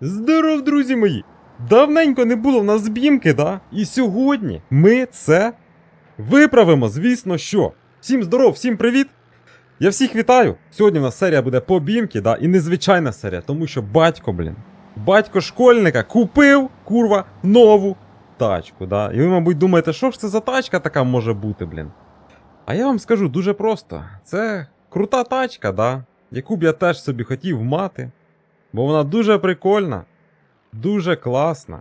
Здоров, друзі мої! Давненько не було в нас збімки, да? І сьогодні ми це виправимо, звісно, що. Всім здоров, всім привіт! Я всіх вітаю! Сьогодні в нас серія буде по бімки, да? І незвичайна серія, тому що батько, блін, батько школьника купив, курва, нову тачку, да? І ви, мабуть, думаєте, що ж це за тачка така може бути, блін? А я вам скажу дуже просто: це крута тачка, да? яку б я теж собі хотів мати. Бо вона дуже прикольна, дуже класна.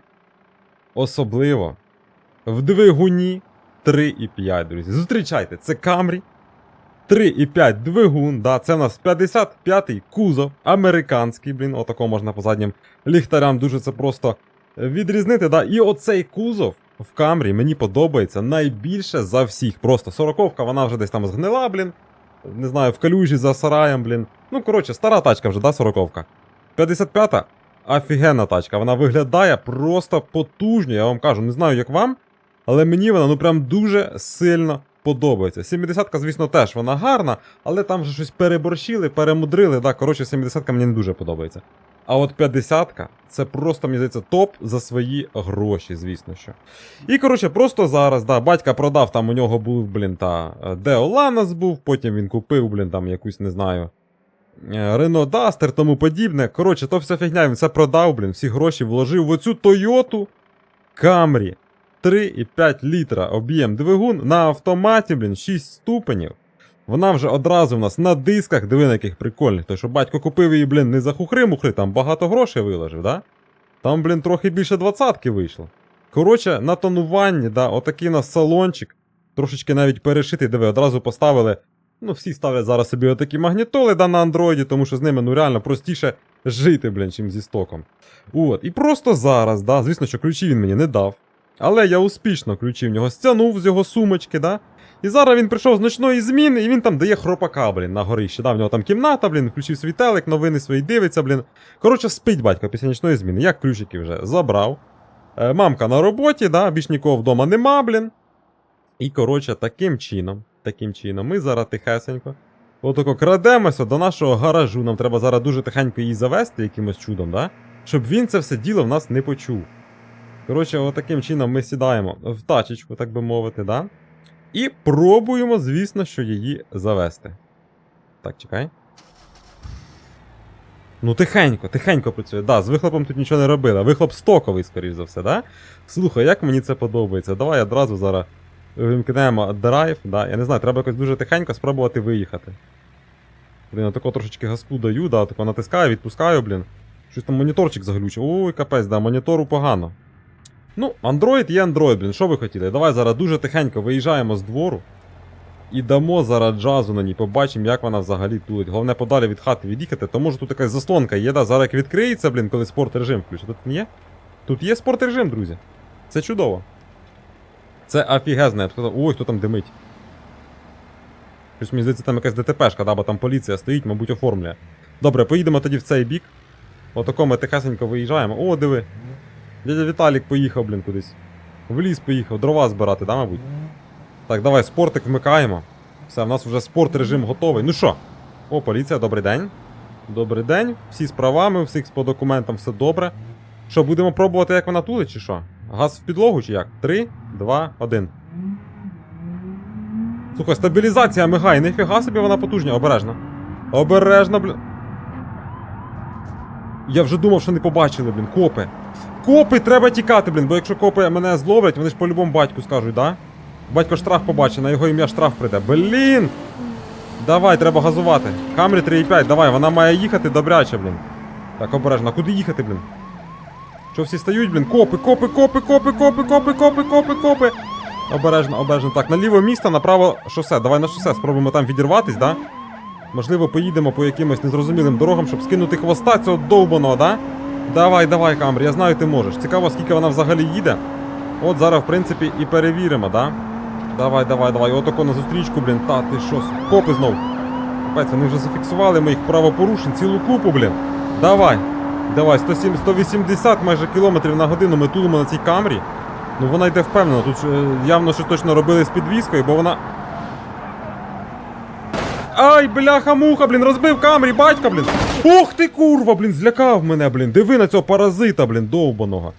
Особливо в двигуні 3,5, друзі. Зустрічайте, це Camry. 3,5 двигун, да, це у нас 55-й кузов, американський, блін, отако можна по заднім ліхтарям дуже це просто відрізнити. Да. І оцей кузов в Камрі мені подобається найбільше за всіх. Просто 40-ка, вона вже десь там згнила, блін. Не знаю, в калюжі за сараєм, блін. Ну, коротше, стара тачка вже, да, 40-ка. 55-та офігенна тачка. Вона виглядає просто потужно, я вам кажу, не знаю, як вам, але мені вона ну прям дуже сильно подобається. 70-ка, звісно, теж вона гарна, але там вже щось переборщили, перемудрили. Да, коротше, 70-ка мені не дуже подобається. А от 50-ка це просто, мені здається, топ за свої гроші, звісно що. І, коротше, просто зараз, да, батька продав, там у нього був, блін, та е, Део був, потім він купив, блін, там якусь, не знаю. Рено Дастер, тому подібне. Коротше, то вся фігня, він все продав, блін, всі гроші вложив в оцю Тойоту Camry. 3,5 літра об'єм двигун на автоматі, блін, 6 ступенів. Вона вже одразу в нас на дисках, диви на яких прикольних. Той, що батько купив її, блін, не за хухри-мухри, там багато грошей виложив, да? Там, блін, трохи більше двадцятки вийшло. Коротше, на тонуванні, да, отакий у нас салончик. Трошечки навіть перешитий, диви, одразу поставили Ну, всі ставлять зараз собі отакі магнітоли да, на андроїді, тому що з ними ну реально простіше жити, блін, чим зі стоком. От. І просто зараз, да, звісно, що ключі він мені не дав. Але я успішно ключі в нього стягнув з його сумочки, да. І зараз він прийшов з ночної зміни, і він там дає хропака, блін, на горищі. Да, в нього там кімната, блін, включив свій телек, новини свої дивиться, блін. Коротше, спить батько після нічної зміни. Я ключики вже забрав. Е, мамка на роботі, да, більш нікого вдома нема, блін. І, коротше, таким чином, таким чином, ми зараз тихесенько. Отако крадемося до нашого гаражу. Нам треба зараз дуже тихенько її завести якимось чудом, да? Щоб він це все діло в нас не почув. Коротше, отаким чином ми сідаємо в тачечку, так би мовити, да? І пробуємо, звісно, що її завести. Так, чекай. Ну, тихенько, тихенько працює. Да, з вихлопом тут нічого не робили. Вихлоп стоковий, скоріш за все, да? Слухай, як мені це подобається. Давай одразу зараз вимкнемо драйв. Да? Я не знаю, треба якось дуже тихенько спробувати виїхати. Блін, отако трошечки газку даю, да, тако натискаю, відпускаю, блін. Щось там моніторчик заглючив. Ой, капець, да, монітору погано. Ну, Android є Android, блін, що ви хотіли? Давай зараз дуже тихенько виїжджаємо з двору. І дамо зараз джазу на ній, побачимо, як вона взагалі тулить. Головне подалі від хати від'їхати, то може тут якась заслонка є, да? Зараз як відкриється, блін, коли спорт режим включить. Тут не є? Тут є спорт режим, друзі. Це чудово. Це офігезне, я. Ой, хто там димить. Щось мені здається, там якась ДТПшка, да, бо там поліція стоїть, мабуть, оформлює. Добре, поїдемо тоді в цей бік. Отако ми тихесенько виїжджаємо. О, диви. Дядя Віталік поїхав, блін, кудись. В ліс поїхав, дрова збирати, да, мабуть? Так, давай, спортик вмикаємо. Все, в нас вже спорт режим готовий. Ну що? О, поліція, добрий день. Добрий день. Всі з правами, всіх по документам все добре. Що, будемо пробувати, як вона тулить, чи що? Газ в підлогу, чи як? Три, два, один. Слухай, стабілізація мигає, ніфіга собі вона потужня, обережно. Обережно, блін. Я вже думав, що не побачили, блін, копи. Копи, треба тікати, блін, бо якщо копи мене зловлять, вони ж по-любому батьку скажуть, да? Батько штраф побачить, на його ім'я штраф прийде. Блін! Давай, треба газувати. Камрі 3,5, давай, вона має їхати добряче, блін. Так, обережно, куди їхати, блін? Що всі стають, блін? Копи, копи, копи, копи, копи, копи, копи, копи, копи. Обережно, обережно. Так, наліво місто, направо шосе. Давай на шосе, спробуємо там відірватись, да? Можливо, поїдемо по якимось незрозумілим дорогам, щоб скинути хвоста цього довбаного, да? Давай, давай, Камрі, я знаю, ти можеш. Цікаво, скільки вона взагалі їде. От зараз, в принципі, і перевіримо, да? Давай, давай, давай. Отако на зустрічку, блін. Та ти що, копи знов. Капець, вони вже зафіксували моїх правопорушень, цілу купу, блін. Давай. Давай, 107, 180 майже кілометрів на годину ми тулимо на цій камрі. Ну вона йде впевнено. Тут е, явно щось точно робили з підвіскою, бо вона. Ай, бляха-муха, блін, розбив камрі, батька, блін. Ох ти курва, блін, злякав мене, блін. Диви на цього паразита, блін, довбаного.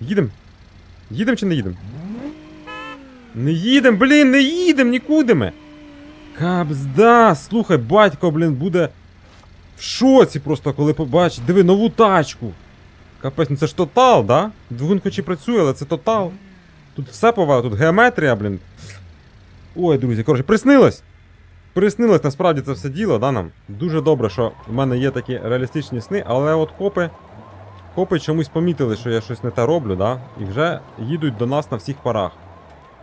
Їдем? Їдем чи не їдем? Не їдем, блін, не їдем нікуди ми. Кабзда, слухай, батько, блін, буде в шоці просто, коли побачить. Диви, нову тачку. Капець, ну це ж тотал, да? Двигун хоч і працює, але це тотал. Тут все повало, тут геометрія, блін. Ой, друзі, коротше, приснилось. Приснилось насправді це все діло, да, нам? Дуже добре, що в мене є такі реалістичні сни, але от копи. Копи чомусь помітили, що я щось не те роблю, да? І вже їдуть до нас на всіх парах.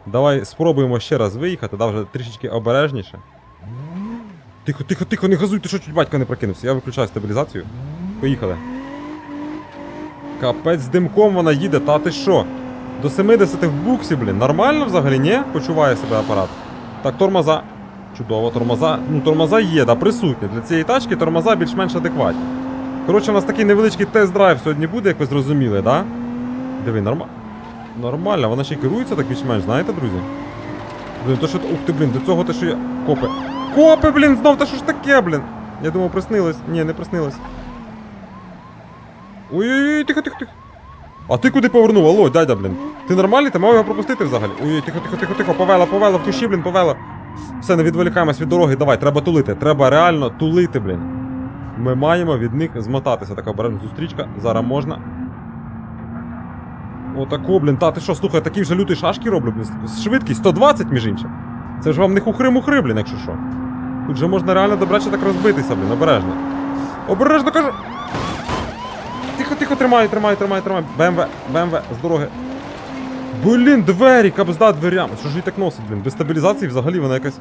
Давай спробуємо ще раз виїхати, да, вже трішечки обережніше. Тихо, тихо, тихо, не газуй, ти що чуть батько не прокинувся. Я виключаю стабілізацію. Поїхали. Капець з димком вона їде, та ти що? До 70 в буксі, блін. Нормально взагалі, ні? Почуває себе апарат. Так, тормоза. Чудово, тормоза. Ну, тормоза є, да, присутні. Для цієї тачки тормоза більш-менш адекватні. Коротше, у нас такий невеличкий тест-драйв сьогодні буде, як ви зрозуміли, да? Диви, нормально. Нормально, вона ще й керується так більш-менш, знаєте, друзі? Блін, то що. Ух ти, блін, до цього те, що я. Копи. Копи, блін, знов та що ж таке, блін? Я думав, приснилось. Ні, не приснилось. Ой-ой-ой, тихо, тихо, тихо. А ти куди повернув? Алло, дядя, блін. Ти нормальний? Ти мав його пропустити взагалі? Ой, тихо, тихо, тихо, тихо, повела, повела, в кущі, блін, повела. Все, не відволікаємось від дороги, давай, треба тулити. Треба реально тулити, блін. Ми маємо від них змотатися. Така обережна зустрічка. Зараз можна. Отако, блін, та ти що, слухай, такий вже лютий шашки роблю, блін. Швидкість 120, між іншим. Це ж вам не хухри-мухри, блін, якщо що. Тут же можна реально добряче так розбитися, блін, обережно. Обережно кажу. Тихо, тихо, тримай, тримай, тримай, тримай. БМВ, БМВ, з дороги. Блін, двері, кабзда дверям. Що ж її так носить, блін? Без стабілізації взагалі вона якась.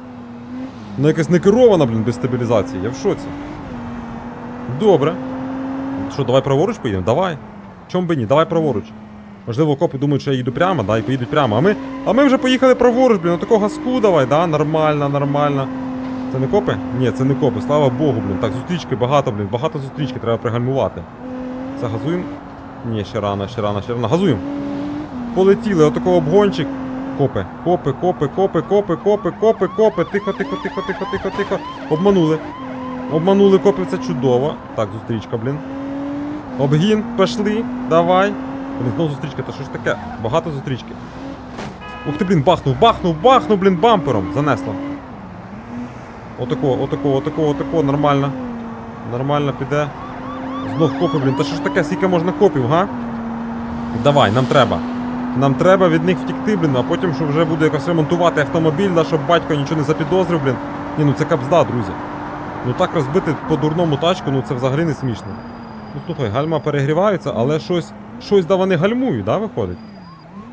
Вона якась не керована, блін, без стабілізації. Я в шоці. Добре. Що, давай праворуч поїдемо? Давай. Чом би ні? Давай праворуч. Можливо, копи думають, що я їду прямо, да, і поїдуть прямо. А ми, а ми вже поїхали праворуч, блін, такого газку давай, да, нормально, нормально. Це не копи? Ні, це не копи, слава Богу, блін. Так, зустрічки багато, блін, багато зустрічки, треба пригальмувати. Це газуємо? Ні, ще рано, ще рано, ще рано. Газуємо. Полетіли, отакого обгончик. Копи, копи, копи, копи, копи, копи, копи, копи. Тихо, тихо, тихо, тихо, тихо, тихо. Обманули. Обманули копи, це чудово. Так, зустрічка, блін. Обгін, пішли, давай. Блін, знову зустрічка, та що ж таке? Багато зустрічки. Ух ти, блін, бахнув, бахнув, бахнув, блін, бампером. Занесло. Отако, отако, отако, отако, нормально. Нормально піде. Знов копи, блін. Та що ж таке, скільки можна копів, га? Давай, нам треба. Нам треба від них втікти, блін, а потім, що вже буде якось ремонтувати автомобіль, да, щоб батько нічого не запідозрив, блін. Ні, ну це капзда, друзі. Ну так розбити по дурному тачку, ну це взагалі не смішно. Ну слухай, гальма перегріваються, але щось. Щось да вони гальмують, да, виходить?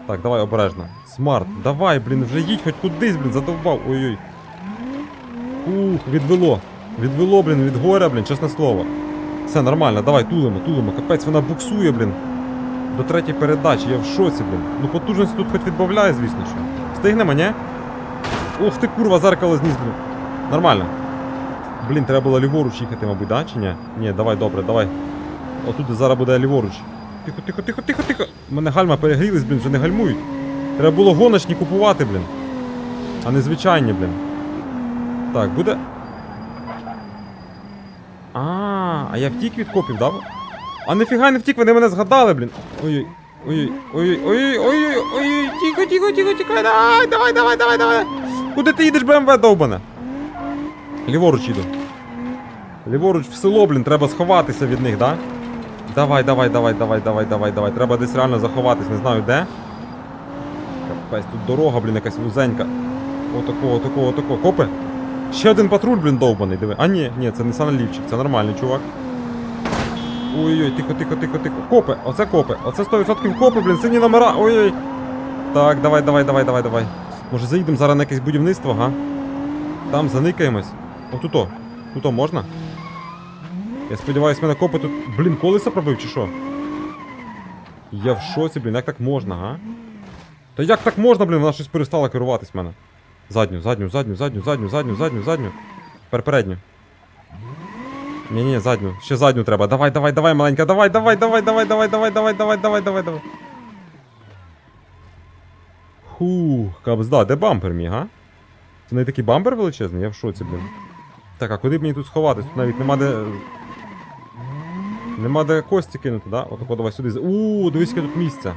Так, давай обережно. Смарт, давай, блін, вже їдь хоч кудись, блін, задовбав. Ой-ой. Ух, відвело. Відвело, блін, від горя, блін, чесне слово. Все нормально, давай, тулимо, тулимо. Капець, вона буксує, блін. До третьої передачі, я в шоці, блін. Ну потужність тут хоч відбавляє, звісно що. Встигнемо, ні? Ух ти, курва, зеркало зніс, блін. Нормально. Блін, треба було ліворуч їхати, мабуть, да? Чи ні? Ні, давай, добре, давай. Отут зараз буде ліворуч. Тихо, тихо, тихо, тихо, тихо. У мене гальма перегрілись, блін, вже не гальмують. Треба було гоночні купувати, блін. А не звичайні, блін. Так, буде. А, а я втік від копів, да? А нифіга не втік, вони мене згадали, блін. Ой-ой. Ой-ой, ой-ой, ой-ой, ой-ой, тихо, тихо, тихо, тихо, давай, давай, давай, давай, давай. Куди ти їдеш, БМВ довбане? Ліворуч їду. Ліворуч в село, блін, треба сховатися від них, да? Давай, давай, давай, давай, давай, давай, давай. Треба десь реально заховатись, не знаю де. Капець, тут дорога, блін, якась вузенька. Отако, отако, отако. Копи? Ще один патруль, блін, довбаний, диви. А ні, ні, це не саналівчик, це нормальний чувак. Ой-ой, тихо, тихо, тихо, тихо. Копи, оце копи. Оце 100% копи, блін, сині номера. Ой-ой. Так, давай, давай, давай, давай, давай. Може заїдемо зараз на якесь будівництво, га? Там заникаємось. Отуто. Туто можна? Я сподіваюсь, мене копи тут. Блін, колеса пробив чи що? Я в шоці, блін, як так можна, га? Та як так можна, блін, вона щось перестала керуватись в мене. Задню, задню, задню, задню, задню, задню, задню, задню. Тепер передню. Ні, ні, задню. Ще задню треба. Давай, давай, давай, маленька, давай, давай, давай, давай, давай, давай, давай, давай, давай, давай, давай. Хух, кабзда, де бампер мій, га? Це не такий бампер величезний, я в шоці, блін. Так, а куди б мені тут сховатись? Тут навіть нема де. Нема де кості кинути, да? Отако давай сюди. Ууу, дивись, яке тут місце.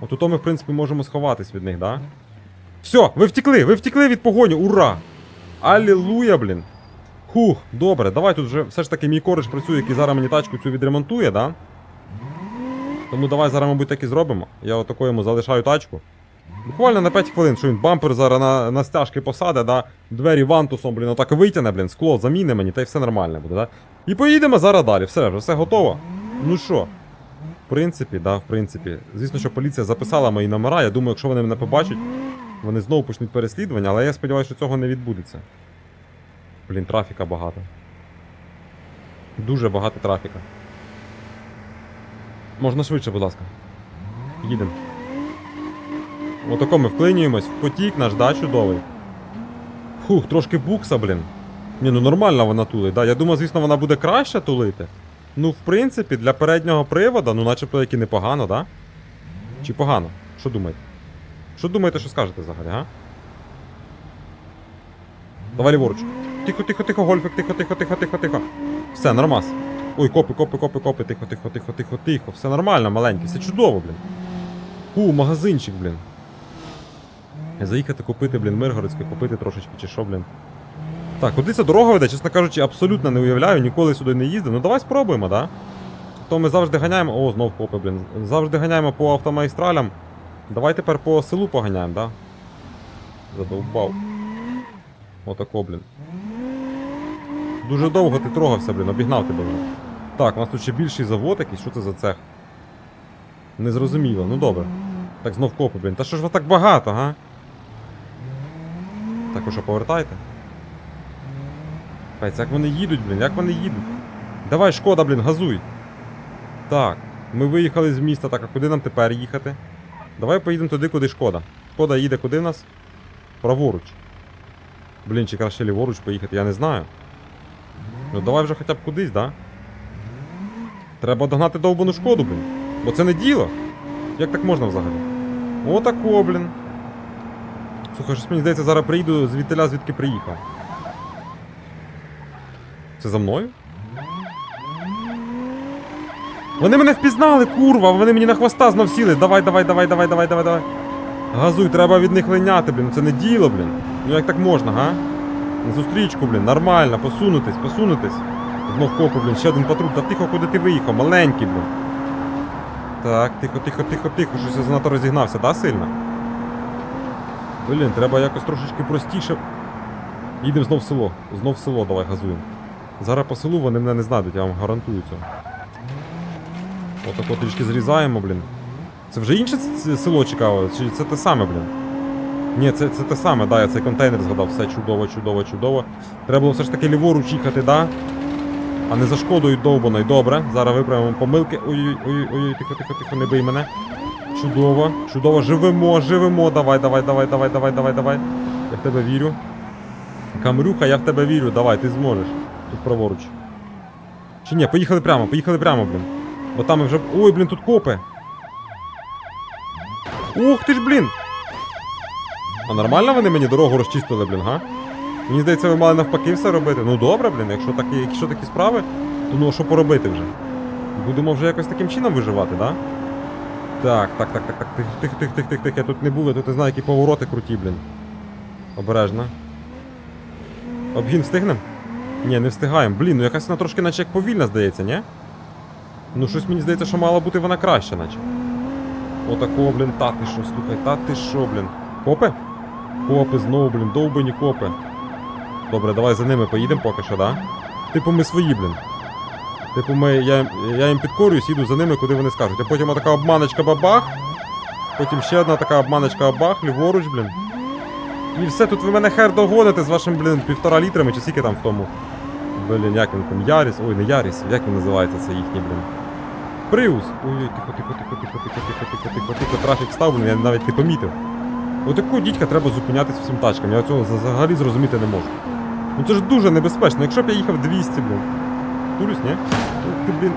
От ми, в принципі, можемо сховатись від них, да? Все, ви втекли, ви втекли від погоні, ура! Алілуя, блін. Хух, добре, давай тут вже все ж таки мій кориш працює, який зараз мені тачку цю відремонтує, да? Тому давай зараз, мабуть, так і зробимо. Я отако йому залишаю тачку. Буквально на 5 хвилин, що він бампер зараз на, на стяжки посаде, да? двері вантусом, блін, отак витягне, блін, скло заміни мені, та й все нормально буде, да? І поїдемо зараз далі. Все, вже все готово. Ну що? В принципі, да, в принципі. Звісно, що поліція записала мої номера. Я думаю, якщо вони мене побачать, вони знову почнуть переслідування, але я сподіваюся, що цього не відбудеться. Блін, трафіка багато. Дуже багато трафіка. Можна швидше, будь ласка. Їдемо. Отако ми вклинюємось в потік наш, да, чудовий. Фух, трошки букса, блін. Ні, ну нормально вона тулить, да. Я думаю, звісно, вона буде краще тулити. Ну, в принципі, для переднього привода, ну начебто як і непогано, да? Чи погано? Що думаєте? Що думаєте, що скажете взагалі, га? Давай ліворуч. Тихо, тихо, тихо, гольфик, тихо, тихо, тихо, тихо, тихо. Все, нормас. Ой, копи, копи, копи, копи, тихо, тихо, тихо, тихо, тихо. Все нормально, маленький, все чудово, блін. Фу, магазинчик, блін. Заїхати купити, блін, Миргородське, купити трошечки чи що, блін. Так, куди ця дорога веде, чесно кажучи, абсолютно не уявляю, ніколи сюди не їздив. Ну давай спробуємо, да? То ми завжди ганяємо. О, знов копи, блін. Завжди ганяємо по автомагістралям. Давай тепер по селу поганяємо, да? Задовбав. Отако, блін. Дуже довго ти трогався, блін, обігнав тебе вже. Так, у нас тут ще більший завод якийсь, що це за цех? Незрозуміло, ну добре. Так, знов копи, блін. Та що ж ви так багато, га? Так, що, повертайте? Капець, як вони їдуть, блін, як вони їдуть? Давай, шкода, блін, газуй. Так, ми виїхали з міста, так, а куди нам тепер їхати? Давай поїдемо туди, куди шкода. Шкода їде куди в нас? Праворуч. Блін, чи краще ліворуч поїхати, я не знаю. Ну давай вже хоча б кудись, да? Треба догнати довбану шкоду, блін. Бо це не діло. Як так можна взагалі? Отако, блін. Слухай, щось мені здається, зараз приїду звідтиля, звідки приїхав. Це за мною? Вони мене впізнали, курва! Вони мені на хвоста знов сіли. Давай, давай, давай, давай, давай, давай, давай. Газуй, треба від них линяти, блін. Це не діло, блін. Ну як так можна, га? На зустрічку, блін, нормально, посунутись, посунутись. Знов копи, блін, ще один патруль. Та тихо, куди ти виїхав, маленький, блін. Так, тихо, тихо, тихо, тихо, щось я занадто розігнався, да, сильно? Блін, треба якось трошечки простіше. Їдемо знов в село. Знов в село, давай газуємо. Зараз по селу вони мене не знайдуть, я вам гарантую цього. Отако трішки зрізаємо, блін. Це вже інше село цікаве, чи це те саме, блін? Ні, це, це те саме, да, я цей контейнер згадав, все чудово, чудово, чудово. Треба було все ж таки ліворуч їхати, да? А не за шкодою довбаною. Добре, зараз виправимо помилки. Ой-ой-ой, тихо, тихо, тихо, не бий мене. Чудово, чудово, живемо, живемо. Давай, давай, давай, давай, давай, давай, давай. Я в тебе вірю. Камрюха, я в тебе вірю, давай, ти зможеш. Тут праворуч. Чи ні, поїхали прямо, поїхали прямо, блін. Бо там вже. Ой, блін, тут копи. Ух ти ж, блін! А нормально вони мені дорогу розчистили, блін, га? Мені здається, ви мали навпаки все робити. Ну добре, блін, якщо такі, якщо такі справи, то ну що поробити вже? Будемо вже якось таким чином виживати, да? Так, так, так, так, так. Тих, тих, тих, тих, тих, тих. Я тут не був, я тут не знаю, які повороти круті, блін. Обережно. Обгін встигнем? Ні, не встигаємо. Блін, ну якась вона трошки наче як повільна, здається, ні? Ну щось мені здається, що мала бути вона краще, наче. Отако, блін, та ти що, слухай, та ти що, блін. Копи? Копи знову, блін, довбані копи. Добре, давай за ними поїдемо поки що, да? Типу ми свої, блін. Типу ми, я, я їм підкорююсь, їду за ними, куди вони скажуть. А потім така обманочка бабах. Потім ще одна така обманочка бабах, ліворуч, блін. І все, тут ви мене хер догоните з вашим, блін, півтора літрами чи скільки там в тому. Блін, як він там, Яріс, ой, не Яріс, як він називається це їхній, блін. Приус. Ой, тихо, тихо, тихо, тихо, тихо, тихо, тихо, тихо, тихо, трафік став, я навіть не помітив. Отаку дідька треба зупинятися всім тачкам, я цього взагалі зрозуміти не можу. Ну це ж дуже небезпечно, якщо б я їхав 200, блін. Турюсь, ні? Ти, блін.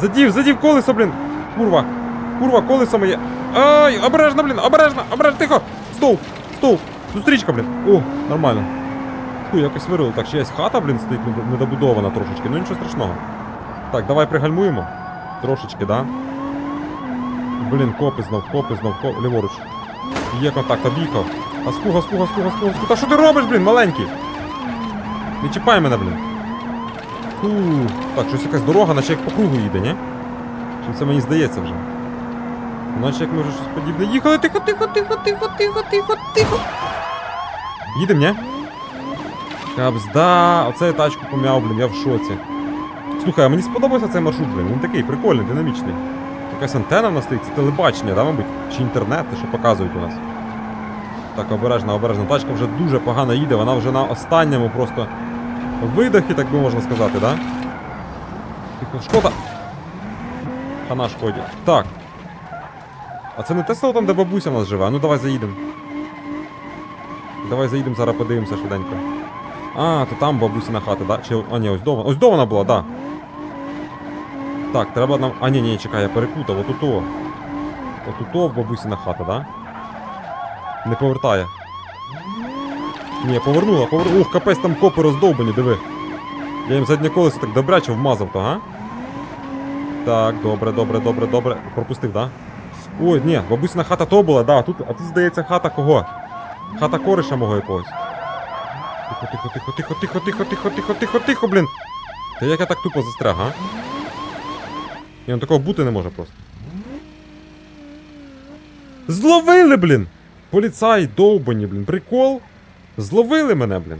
Задів, задів колесо, блін. Курва. Курва, колесо моє. Ай, обережно, блін, обережно, обережно, тихо. Стовп, стовп. Зустрічка, блін. О, нормально. Фу, якось вирило. Так, ще є хата, блін, стоїть недобудована трошечки, ну нічого страшного. Так, давай пригальмуємо. Трошечки, да? Блін, копи знов, копи знов, копи, ліворуч. Є контакт, об'їхав. Аску, гаску, гаску, гаску, гаску. Та що ти робиш, блін, маленький? Не чіпай мене, блін. Фу. Так, щось якась дорога, наче як по кругу їде, ні? Чи це мені здається вже? Наче як ми вже щось подібне їхали. Тихо, тихо, тихо, тихо, тихо, тихо, тихо. Їдем, ні? Кабзда, оце я тачку пом'яв, блін, я в шоці. Слухай, а мені сподобався цей маршрут, блін. Він такий прикольний, динамічний. Якась антенна в нас стоїть, це телебачення, да, мабуть? Чи інтернет, те, що показують у нас. Так, обережно, обережно. Тачка вже дуже погано їде, вона вже на останньому просто видохі, так би можна сказати, да? Тихо, шкода. Хана шкоді. Так. А це не те село там, де бабуся в нас живе. А ну давай заїдемо. Давай заїдемо, зараз подивимося швиденько. А, то там бабусіна хата, да? Чи... А, ні, ось до вона. Ось до вона була, да. Так, треба нам. А, ні, ні, чекай, я перепутав, отуто. Отуто в бабусіна хата, да? Не повертає. Ні, повернула, повернула. Ух, капець там копи роздовбані, диви. Я їм заднє колесо так добряче вмазав, то, га? Так, добре, добре, добре, добре. Пропустив, да? Ой, ні, бабусіна хата то була, да, тут, а тут здається хата кого? Хата кориша мого якогось. Тихо, тихо, тихо, тихо, тихо, тихо, тихо, тихо, тихо, тихо, блін. Та як я так тупо застряг, а? Ні, ну такого бути не може просто. Зловили, блін! Поліцай, довбані, блін, прикол. Зловили мене, блін.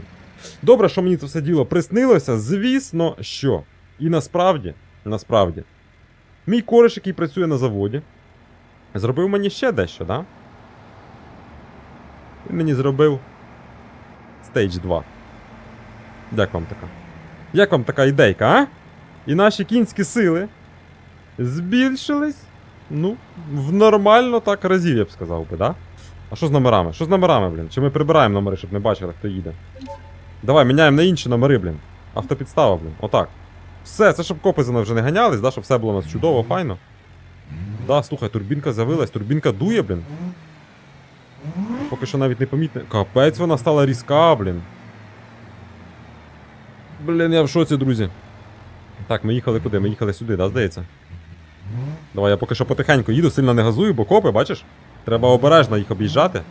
Добре, що мені це все діло приснилося, звісно, що. І насправді, насправді, мій кореш, який працює на заводі, зробив мені ще дещо, да? Він мені зробив Stage 2. Як вам така? Як вам така ідейка, а? І наші кінські сили збільшились. Ну, в нормально так разів, я б сказав би, да? А що з номерами? Що з номерами, блін? Чи ми прибираємо номери, щоб не бачили, хто їде? Давай, міняємо на інші номери, блін. Автопідстава, блін. Отак. Все, це щоб копи за мною вже не ганялись, да, щоб все було у нас чудово, файно. Да, слухай, турбінка з'явилась, турбінка дує, блін. Поки що навіть не помітно. Капець вона стала різка, блін. Блін, я в шоці, друзі. Так, ми їхали куди? Ми їхали сюди, да, здається? Давай, я поки що потихеньку їду, сильно не газую, бо копи, бачиш? Треба обережно їх об'їжджати.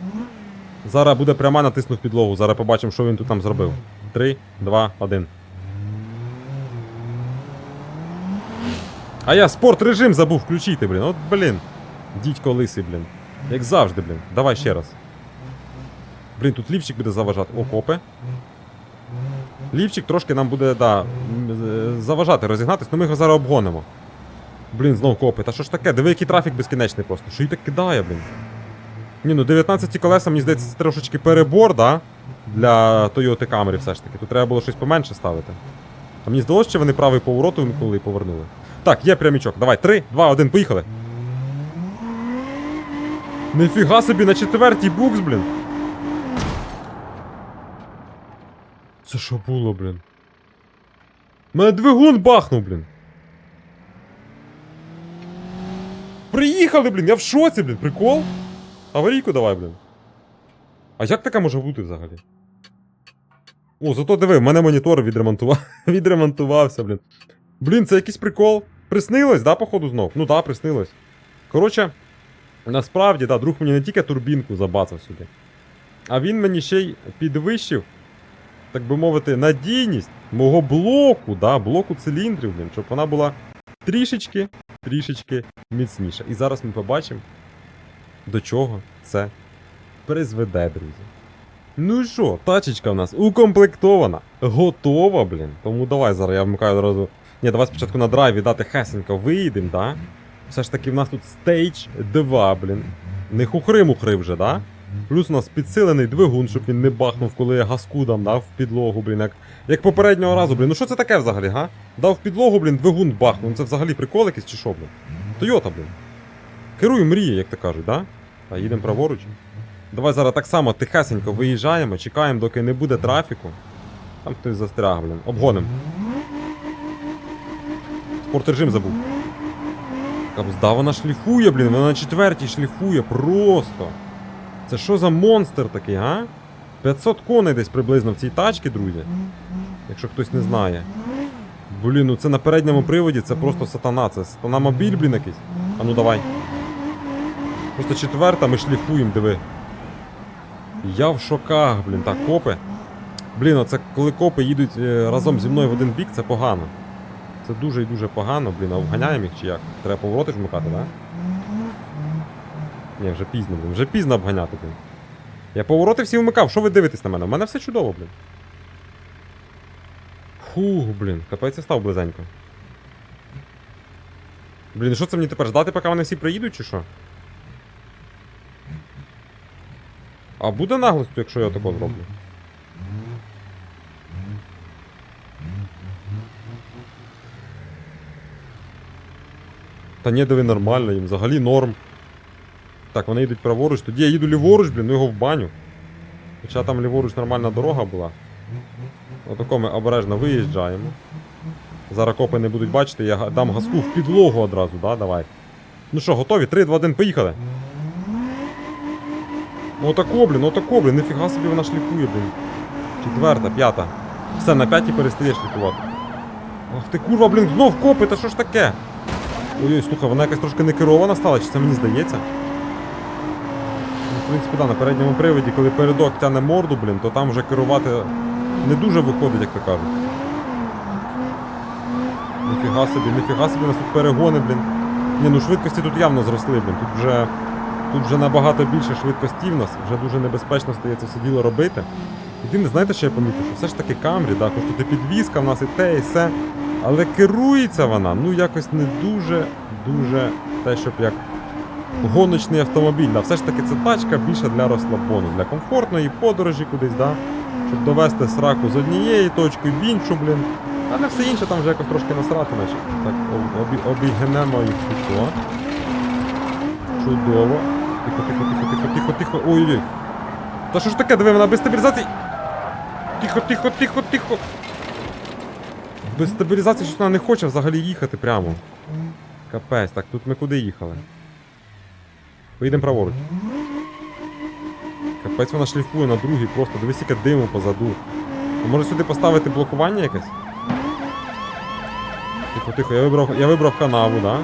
Зараз буде пряма натиснув підлогу, зараз побачимо, що він тут там зробив. Три, два, один. А я спорт режим забув включити, блін. От, блін. Дідько лисий, блін. Як завжди, блін. Давай ще раз. Блін, тут лівчик буде заважати. О, копи. Лівчик трошки нам буде, да, заважати, розігнатись, але ми його зараз обгонимо. Блін, знов копи. Та що ж таке? Диви, який трафік безкінечний просто. Що й так кидає, блін. Ні, ну 19 колеса, мені здається, це трошечки перебор, да? Для Toyota Camry все ж таки. Тут треба було щось поменше ставити. А мені здалося, що вони правий поворот коли повернули. Так, є прямічок. Давай, 3, 2, 1, поїхали. Нифіга собі на четвертій букс, блін. Це що було, блін? Мене двигун бахнув, блін. Приїхали, блін, я в шоці, блін, прикол? Аварійку давай, блін. А як таке може бути взагалі? О, зато диви, в мене монітор відремонтував... відремонтувався, блін. Блін, це якийсь прикол. Приснилось, да, походу, знов? Ну да, приснилось. Коротше, насправді, да, друг мені не тільки турбінку забацав сюди, а він мені ще й підвищив, так би мовити, надійність мого блоку, да, блоку циліндрів, блін, щоб вона була трішечки, трішечки міцніша. І зараз ми побачимо, до чого це призведе, друзі. Ну і що, тачечка в нас укомплектована, готова, блін. Тому давай зараз я вмикаю одразу. Ні, давай спочатку на драйві дати хесенько виїдемо, да? Все ж таки в нас тут стейдж 2, блін. Не хухри-мухри вже, да? Плюс у нас підсилений двигун, щоб він не бахнув, коли я газку дам, да, в підлогу, блін. Як, як попереднього разу, блін. Ну що це таке взагалі, га? Дав в підлогу, блін, двигун бахнув. Ну це взагалі прикол якийсь чи що, блін? Тойота, блін. Керую мрії, як то кажуть, да? А їдемо праворуч. Давай зараз так само тихесенько виїжджаємо, чекаємо, доки не буде трафіку. Там хтось застряг, блін. Обгоним. Спортрежим забув. Кабзда, вона шліфує, блін, вона на четвертій шліфує просто. Це що за монстр такий, га? 500 коней десь приблизно в цій тачці, друзі. Якщо хтось не знає. Блін, ну це на передньому приводі, це просто сатана. Це сатана мобіль, блін, якийсь. А ну давай. Просто четверта, ми шліфуємо, диви. Я в шоках, блін, так, копи. Блін, оце коли копи їдуть е, разом зі мною в один бік, це погано. Це дуже і дуже погано, блін, а вганяємо їх чи як? Треба повороти ж вмикати, так? Ні, вже пізно, блін. Вже пізно обганяти, блін. Я повороти всі вмикав, що ви дивитесь на мене? У мене все чудово, блін. Фух, блін, капець я став близенько. Блін, що це мені тепер ждати, поки вони всі приїдуть, чи що? А буде наглостю, якщо я тако зроблю? Та ні, диви нормально, їм взагалі норм. Так, вони йдуть праворуч, тоді я їду ліворуч, блін, ну його в баню. Хоча там ліворуч нормальна дорога була. Отако ми обережно виїжджаємо. Зараз копи не будуть бачити, я дам газку в підлогу одразу, да? Давай. Ну що, готові? 3, 2, 1, поїхали. Отако, блін, отако, блін, ніфіга собі вона шліфує, блін. Четверта, п'ята. Все, на п'ятій перестає шліфувати. Ах ти курва, блін, знов копи, та що ж таке? Ой-ой, слухай, вона якась трошки не керована стала, чи це мені здається? Принципі, да, на передньому приводі, коли передок тяне морду, блін, то там вже керувати не дуже виходить, як то кажуть. Ніфіга собі, ніфіга собі, у нас тут перегони, блін. Ні, ну швидкості тут явно зросли, блін. Тут вже, тут вже набагато більше швидкості в нас, вже дуже небезпечно стає це все діло робити. Єдине, знаєте, що я помітив? Що все ж таки камрі, да, хоч тут і підвізка в нас і те, і все. Але керується вона, ну якось не дуже, дуже те, щоб як гоночний автомобіль. Да. Все ж таки це тачка більше для розслабону, для комфортної подорожі кудись, да. щоб довести сраку з однієї точки в іншу, блін. А на все інше там вже якось трошки насрати, наче. Так, обі- обігнемо їх тут. Чудово. Тихо, тихо, тихо, тихо, тихо, тихо. Ой-ой. Та що ж таке, диви, вона без стабілізації. Тихо, тихо, тихо, тихо. Без стабілізації щось вона не хоче взагалі їхати прямо. Капець, так тут ми куди їхали? Поїдемо праворуч. Капець вона шліфує на другий просто, дивись, яке диму позаду. Може сюди поставити блокування якесь? Тихо, тихо, я вибрав, я вибрав канаву, да?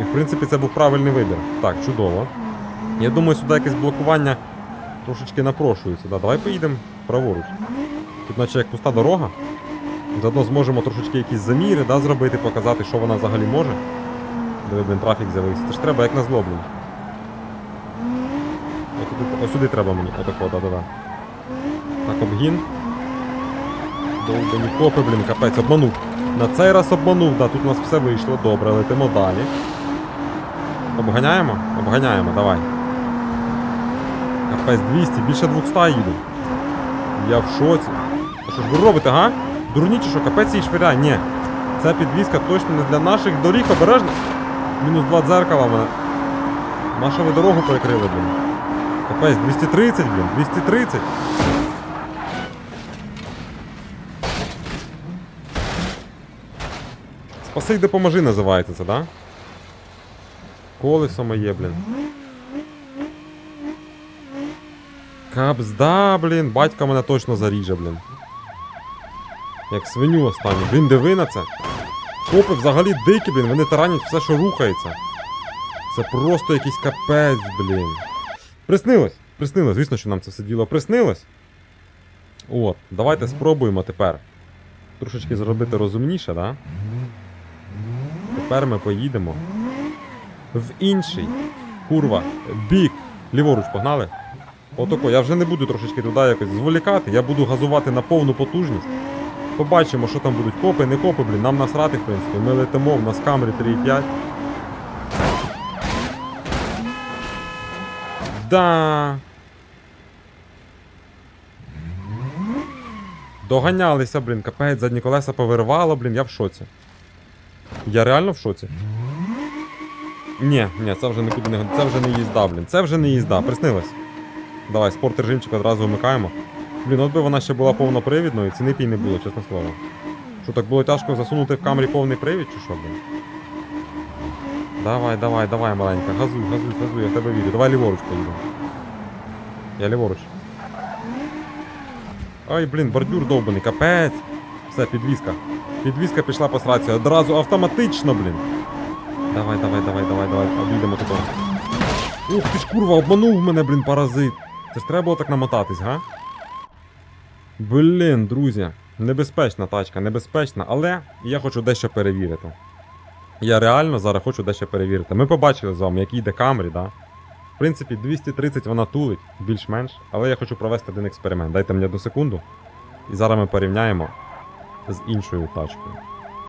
І в принципі це був правильний вибір. Так, чудово. Я думаю, сюди якесь блокування трошечки напрошується. Да? Давай поїдемо праворуч. Тут наче як пуста дорога. Заодно зможемо трошечки якісь заміри да, зробити, показати, що вона взагалі може. Диви, блін, трафік з'явився. Це ж треба як на зло, Ось сюди треба мені. Отако, да-да-да. Так, обгін. Довбані копи, блін, капець, обманув. На цей раз обманув, да, тут у нас все вийшло, добре, летимо далі. Обганяємо? Обганяємо, давай. Капець 200, більше 200 їду. Я в шоці. А що ж ви робите, га? Дурні чи що, капець її швиряє? Ні. Ця підвізка точно не для наших доріг, обережно. Мінус 2 дзеркала в мене. Наша ви дорогу перекрили, блін. Капець, 230, блін, 230. Спаси й допоможи називається це, да? Колесо моє, блін. Капзда, блін, батько мене точно заріже, блін. Як свиню останню. Блін, диви на це. Копи взагалі дикі, блін, вони таранять все, що рухається. Це просто якийсь капець, блін. Приснилось. Приснилось, звісно, що нам це все діло приснилось. От, давайте спробуємо тепер трошечки зробити розумніше, да? Тепер ми поїдемо в інший курва бік. Ліворуч погнали. Отако, я вже не буду трошечки туди якось зволікати, я буду газувати на повну потужність. Побачимо, що там будуть копи, не копи, блін, нам насрати, в принципі. Ми летимо, в нас камері 3,5. Да. Доганялися, блін, капець, задні колеса повиривало, блін, я в шоці. Я реально в шоці. Ні, ні, це вже нікуди не це вже не їзда, блін. Це вже не їзда, приснилось. Давай, спорт режимчик одразу вмикаємо. Блін, от би вона ще була повнопривідною, ціни їй не було, чесне слово. Що так було тяжко засунути в камері повний привід, чи що, блін? Давай, давай, давай, маленька, газуй, газуй, газуй, я тебе вірю. Давай ліворуч поїдемо. Я ліворуч. Ай, блін, бордюр довбаний, капець. Все, підвізка. Підвізка пішла по сраці. Одразу автоматично, блін. Давай, давай, давай, давай, давай. Обійдемо тут. Ух ти ж курва, обманув мене, блін, паразит. Це ж треба було так намотатись, га? Блін, друзі. Небезпечна тачка, небезпечна, але я хочу дещо перевірити. Я реально зараз хочу дещо перевірити. Ми побачили з вами, як йде Камрі, да? В принципі, 230 вона тулить, більш-менш, але я хочу провести один експеримент. Дайте мені одну секунду. І зараз ми порівняємо з іншою тачкою.